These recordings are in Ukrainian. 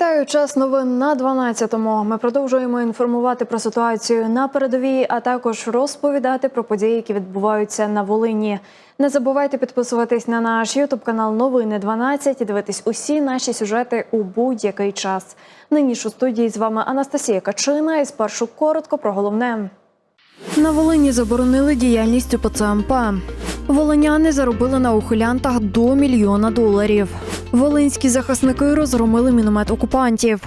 Вітаю час новин на 12-му. Ми продовжуємо інформувати про ситуацію на передовій, а також розповідати про події, які відбуваються на Волині. Не забувайте підписуватись на наш ютуб канал Новини 12 і дивитись усі наші сюжети у будь-який час. Нині ж у студії з вами Анастасія Качина. І спершу коротко про головне. На Волині заборонили діяльність УПЦМП. Волиняни заробили на ухилянтах до мільйона доларів. Волинські захисники розгромили міномет окупантів.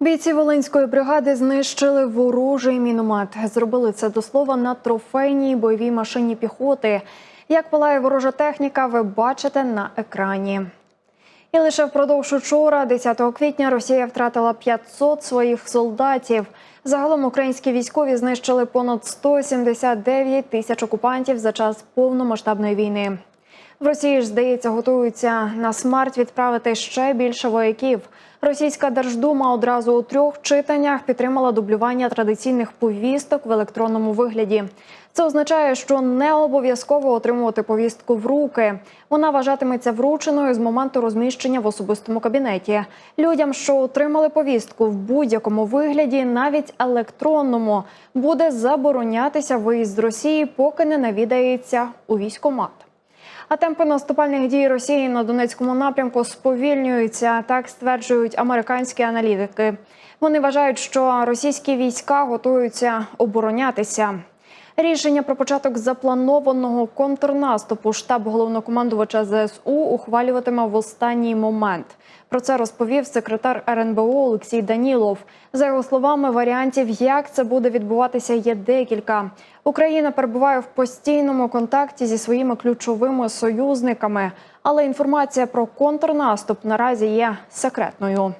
Бійці Волинської бригади знищили ворожий міномет. Зробили це до слова на трофейній бойовій машині піхоти. Як палає ворожа техніка, ви бачите на екрані. І лише впродовж учора, 10 квітня, Росія втратила 500 своїх солдатів. Загалом українські військові знищили понад 179 тисяч окупантів за час повномасштабної війни. В Росії ж здається, готуються на смерть відправити ще більше вояків. Російська Держдума одразу у трьох читаннях підтримала дублювання традиційних повісток в електронному вигляді. Це означає, що не обов'язково отримувати повістку в руки. Вона вважатиметься врученою з моменту розміщення в особистому кабінеті. Людям, що отримали повістку в будь-якому вигляді, навіть електронному, буде заборонятися виїзд з Росії, поки не навідається у військкомат. А темпи наступальних дій Росії на Донецькому напрямку сповільнюються. Так стверджують американські аналітики. Вони вважають, що російські війська готуються оборонятися. Рішення про початок запланованого контрнаступу штаб головнокомандувача ЗСУ ухвалюватиме в останній момент. Про це розповів секретар РНБО Олексій Данілов. За його словами, варіантів, як це буде відбуватися, є декілька. Україна перебуває в постійному контакті зі своїми ключовими союзниками, але інформація про контрнаступ наразі є секретною.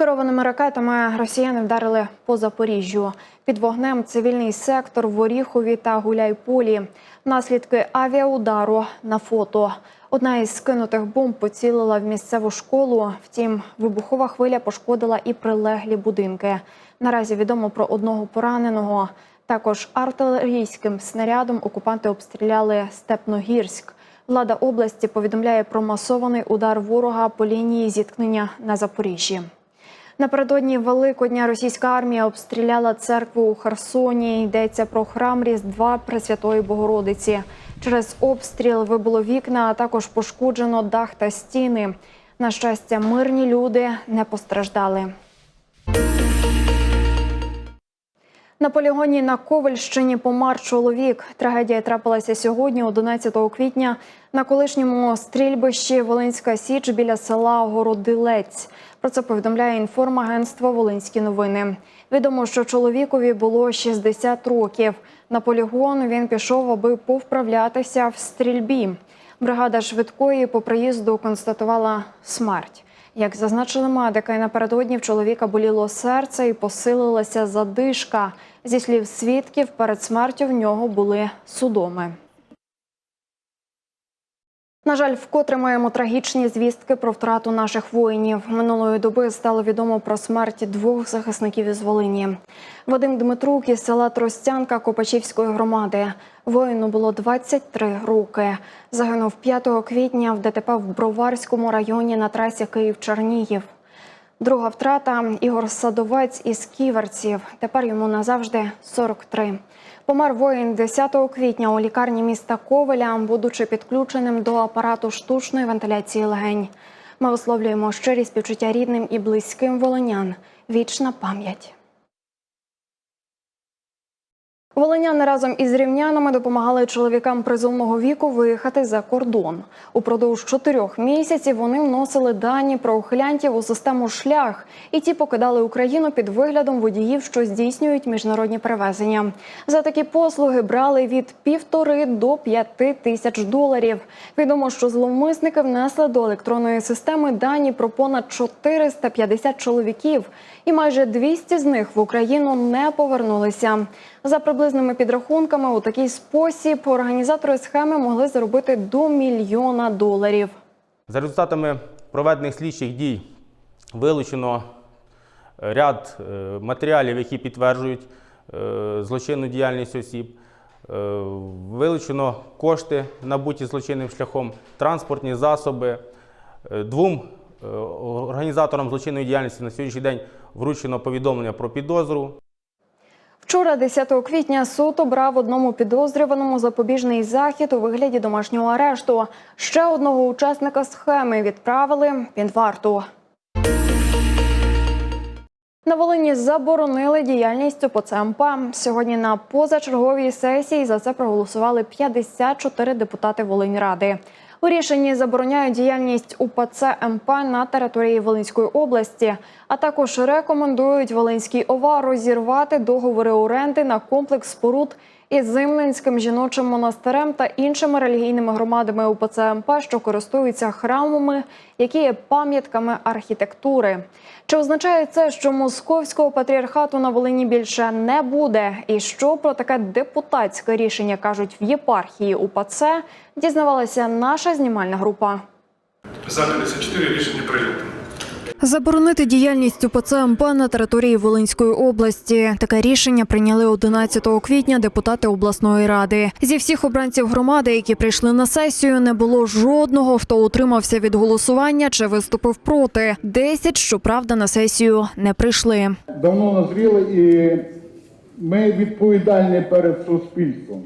Керованими ракетами росіяни вдарили по Запоріжжю. Під вогнем цивільний сектор в Оріхові та Гуляйполі. Наслідки авіаудару на фото. Одна із скинутих бомб поцілила в місцеву школу. Втім, вибухова хвиля пошкодила і прилеглі будинки. Наразі відомо про одного пораненого. Також артилерійським снарядом окупанти обстріляли Степногірськ. Влада області повідомляє про масований удар ворога по лінії зіткнення на Запоріжжі. Напередодні Великодня російська армія обстріляла церкву у Херсоні. Йдеться про храм Різдва Пресвятої Богородиці. Через обстріл вибуло вікна, а також пошкоджено дах та стіни. На щастя, мирні люди не постраждали. На полігоні на Ковальщині помер чоловік. Трагедія трапилася сьогодні, 11 квітня, на колишньому стрільбищі Волинська Січ біля села Городилець. Про це повідомляє інформагентство Волинські новини. Відомо, що чоловікові було 60 років. На полігон він пішов, аби повправлятися в стрільбі. Бригада швидкої по приїзду констатувала смерть. Як зазначили медики, напередодні в чоловіка боліло серце і посилилася задишка. Зі слів свідків, перед смертю в нього були судоми. На жаль, вкотре маємо трагічні звістки про втрату наших воїнів. Минулої доби стало відомо про смерть двох захисників із Волині. Вадим Дмитрук із села Тростянка Копачівської громади. Воїну було 23 роки. Загинув 5 квітня в ДТП в Броварському районі на трасі Київ-Чернігів. Друга втрата Ігор Садовець із Ківерців. Тепер йому назавжди 43. Помер воїн 10 квітня у лікарні міста Ковеля, будучи підключеним до апарату штучної вентиляції легень. Ми висловлюємо щирі співчуття рідним і близьким волинян. Вічна пам'ять. Волиняни разом із рівнянами допомагали чоловікам призовного віку виїхати за кордон. Упродовж чотирьох місяців вони вносили дані про ухилянтів у систему шлях, і ті покидали Україну під виглядом водіїв, що здійснюють міжнародні перевезення. За такі послуги брали від півтори до п'яти тисяч доларів. Відомо, що зловмисники внесли до електронної системи дані про понад 450 чоловіків, і майже 200 з них в Україну не повернулися. За приблизними підрахунками, у такий спосіб організатори схеми могли заробити до мільйона доларів. За результатами проведених слідчих дій вилучено е, ряд е, матеріалів, які підтверджують е, злочинну діяльність осіб. Вилучено кошти, набуті злочинним шляхом, транспортні засоби, Двом організаторам злочинної діяльності на сьогоднішній день вручено повідомлення про підозру. Вчора, 10 квітня, суд обрав одному підозрюваному запобіжний захід у вигляді домашнього арешту. Ще одного учасника схеми відправили під варту. На Волині заборонили діяльність УПЦ МП. Сьогодні на позачерговій сесії за це проголосували 54 депутати Волиньради. У рішенні забороняють діяльність УПЦ МП на території Волинської області, а також рекомендують Волинській ОВА розірвати договори оренди на комплекс споруд із Зимненським жіночим монастирем та іншими релігійними громадами УПЦ МП, що користуються храмами, які є пам'ятками архітектури. Чи означає це, що московського патріархату на Волині більше не буде? І що про таке депутатське рішення кажуть в єпархії УПЦ? Дізнавалася наша знімальна група. За 54 рішення прийнято. Заборонити діяльність УПЦ МП на території Волинської області. Таке рішення прийняли 11 квітня депутати обласної ради. Зі всіх обранців громади, які прийшли на сесію, не було жодного, хто утримався від голосування чи виступив проти. Десять, щоправда, на сесію не прийшли. давно назріли і ми відповідальні перед суспільством.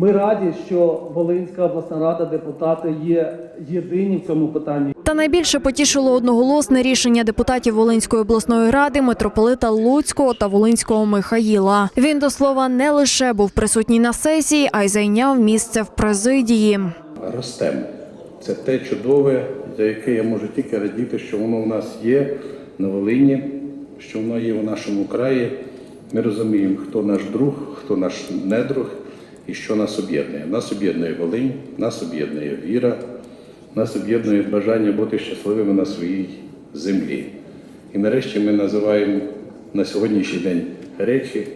Ми раді, що Волинська обласна рада, депутати є єдині в цьому питанні. Та найбільше потішило одноголосне рішення депутатів Волинської обласної ради митрополита Луцького та Волинського Михаїла. Він до слова не лише був присутній на сесії, а й зайняв місце в президії. Ростемо. Це те чудове, за яке я можу тільки радіти, що воно в нас є на Волині, що воно є в нашому краї. Ми розуміємо, хто наш друг, хто наш недруг і що нас об'єднує. Нас об'єднує Волинь, нас об'єднує віра, нас об'єднує бажання бути щасливими на своїй землі. І нарешті ми називаємо на сьогоднішній день речі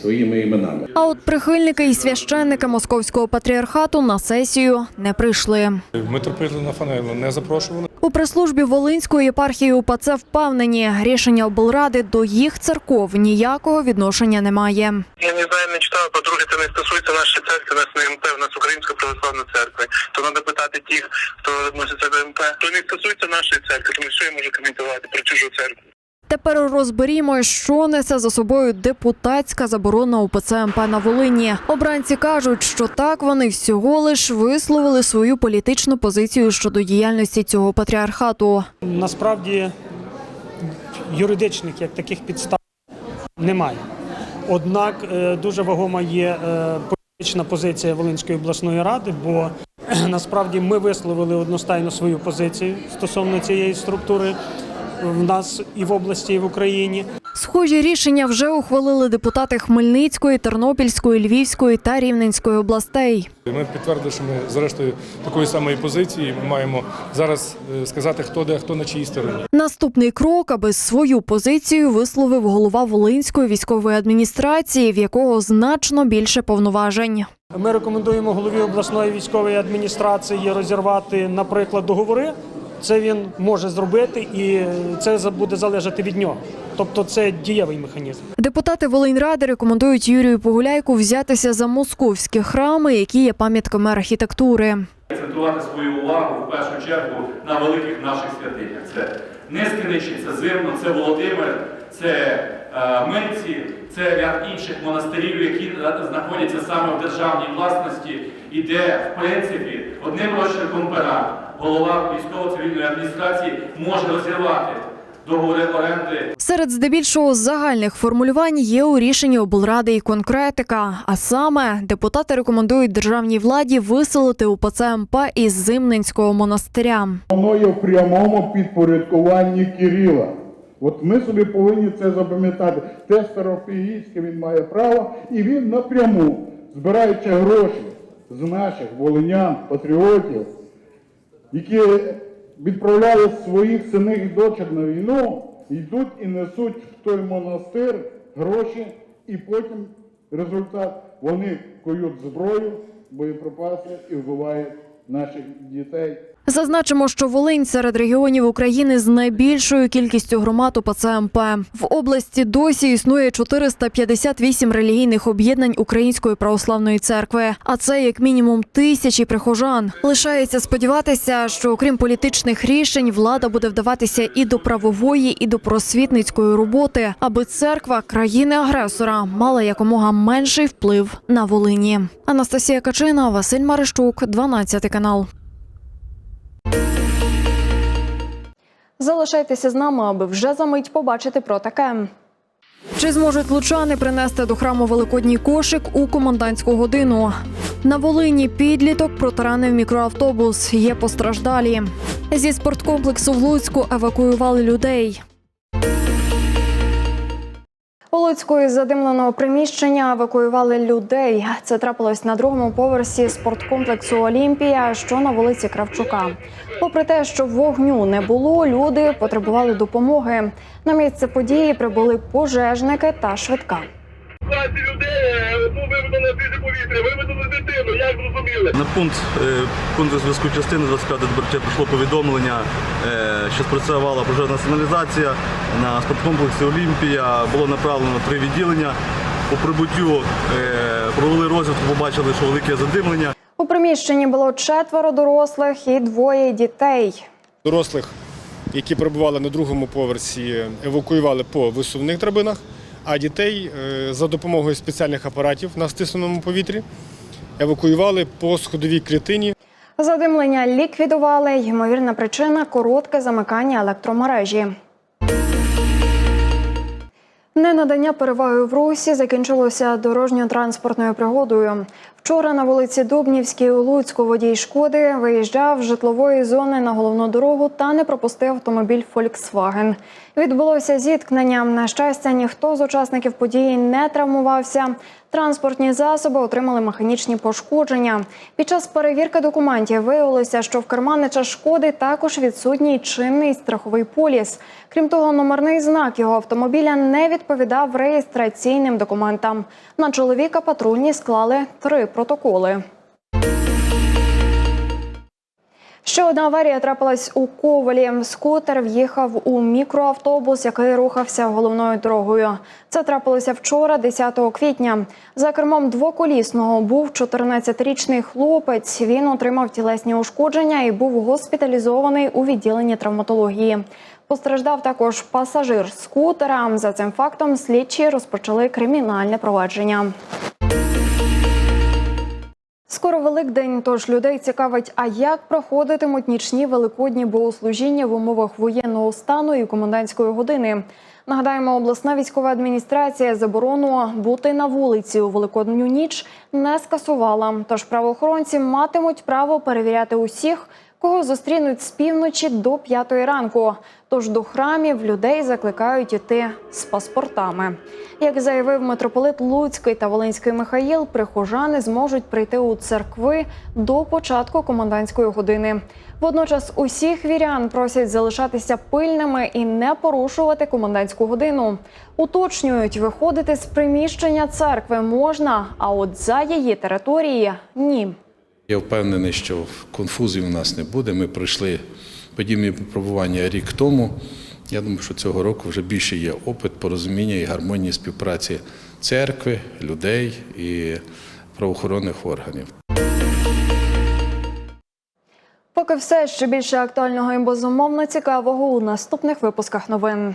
своїми іменами. А от прихильники і священники московського патріархату на сесію не прийшли. Митрополита Нафанаїла не запрошували. У прес-службі Волинської єпархії УПЦ впевнені, рішення облради до їх церков ніякого відношення немає. Я не знаю, не читав. По-друге, це не стосується нашої церкви, нас не МП, у нас Українська православна церква. То треба питати тих, хто відноситься до МП. То не стосується нашої церкви, тому що я можу коментувати про чужу церкву. Тепер розберімо, що несе за собою депутатська заборона УПЦ МП на Волині. Обранці кажуть, що так вони всього лиш висловили свою політичну позицію щодо діяльності цього патріархату. Насправді юридичних як таких підстав немає. Однак е, дуже вагома є е, політична позиція Волинської обласної ради, бо е, насправді ми висловили одностайно свою позицію стосовно цієї структури в нас і в області, і в Україні. Схожі рішення вже ухвалили депутати Хмельницької, Тернопільської, Львівської та Рівненської областей. Ми підтвердили, що ми зрештою такої самої позиції. Ми маємо зараз е, сказати, хто де, хто на чиїй стороні. Наступний крок, аби свою позицію висловив голова Волинської військової адміністрації, в якого значно більше повноважень. Ми рекомендуємо голові обласної військової адміністрації розірвати, наприклад, договори. Це він може зробити, і це буде залежати від нього. Тобто це дієвий механізм. Депутати Волиньради рекомендують Юрію Погуляйку взятися за московські храми, які є пам'ятками архітектури. акцентувати свою увагу в першу чергу на великих наших святинях. Це Нескіничі, це Зимно, це Володимир, це е, Мильці, це ряд інших монастирів, які знаходяться саме в державній власності, і де, в принципі, одним розчерком пера голова військово-цивільної адміністрації може розірвати договори оренди Серед здебільшого загальних формулювань є у рішенні облради і конкретика. А саме депутати рекомендують державній владі виселити УПЦ МП із Зимненського монастиря. Воно є в прямому підпорядкуванні Кирила. От ми собі повинні це запам'ятати. Те старопігійське він має право, і він напряму, збираючи гроші з наших волинян, патріотів, які відправляють своїх синів і дочок на війну, йдуть і несуть в той монастир гроші, і потім результат вони кують зброю, боєприпаси і вбивають наших дітей. Зазначимо, що Волинь серед регіонів України з найбільшою кількістю громад УПЦ МП. В області досі існує 458 релігійних об'єднань Української православної церкви, а це як мінімум тисячі прихожан. Лишається сподіватися, що окрім політичних рішень, влада буде вдаватися і до правової, і до просвітницької роботи, аби церква країни-агресора мала якомога менший вплив на Волині. Анастасія Качина, Василь Марищук, 12 канал. Залишайтеся з нами, аби вже за мить побачити про таке. Чи зможуть лучани принести до храму великодній кошик у комендантську годину? На Волині підліток протаранив мікроавтобус. Є постраждалі. Зі спорткомплексу в Луцьку евакуювали людей. У із задимленого приміщення евакуювали людей. Це трапилось на другому поверсі спорткомплексу Олімпія, що на вулиці Кравчука. Попри те, що вогню не було, люди потребували допомоги. На місце події прибули пожежники та швидка. Людей, ну виведу на повітря, дитину, як зрозуміли? На пункт е, пункт зв'язку частини 25 ДБРЧ прийшло повідомлення, е, що спрацювала пожежна сигналізація на спорткомплексі Олімпія. Було направлено три відділення. По прибуттю е, провели розвідку, побачили, що велике задимлення. У приміщенні було четверо дорослих і двоє дітей. Дорослих, які перебували на другому поверсі, евакуювали по висувних драбинах, а дітей е, за допомогою спеціальних апаратів на стисненому повітрі евакуювали по сходовій клітині. Задимлення ліквідували. Ймовірна причина коротке замикання електромережі. Ненадання переваги в русі закінчилося дорожньо-транспортною пригодою. Вчора на вулиці Дубнівській у Луцьку водій шкоди виїжджав з житлової зони на головну дорогу та не пропустив автомобіль Volkswagen. Відбулося зіткнення. На щастя, ніхто з учасників події не травмувався. Транспортні засоби отримали механічні пошкодження. Під час перевірки документів виявилося, що в керманича шкоди також відсутній чинний страховий поліс. Крім того, номерний знак його автомобіля не відповідав реєстраційним документам. На чоловіка патрульні склали три протоколи. Ще одна аварія трапилась у Ковалі. Скутер в'їхав у мікроавтобус, який рухався головною дорогою. Це трапилося вчора, 10 квітня. За кермом двоколісного був 14-річний хлопець. Він отримав тілесні ушкодження і був госпіталізований у відділенні травматології. Постраждав також пасажир скутера. За цим фактом слідчі розпочали кримінальне провадження. Скоро Великдень, тож людей цікавить, а як проходитимуть нічні великодні богослужіння в умовах воєнного стану і комендантської години. Нагадаємо, обласна військова адміністрація заборону бути на вулиці у великодню ніч не скасувала. Тож правоохоронці матимуть право перевіряти усіх, кого зустрінуть з півночі до п'ятої ранку. Тож до храмів людей закликають іти з паспортами. Як заявив митрополит Луцький та Волинський Михаїл, прихожани зможуть прийти у церкви до початку комендантської години. Водночас усіх вірян просять залишатися пильними і не порушувати комендантську годину. Уточнюють, виходити з приміщення церкви можна, а от за її території ні. Я впевнений, що конфузій у нас не буде. Ми пройшли подібні випробування рік тому. Я думаю, що цього року вже більше є опит порозуміння і гармонії співпраці церкви, людей і правоохоронних органів. Поки все ще більше актуального і безумовно цікавого у наступних випусках новин.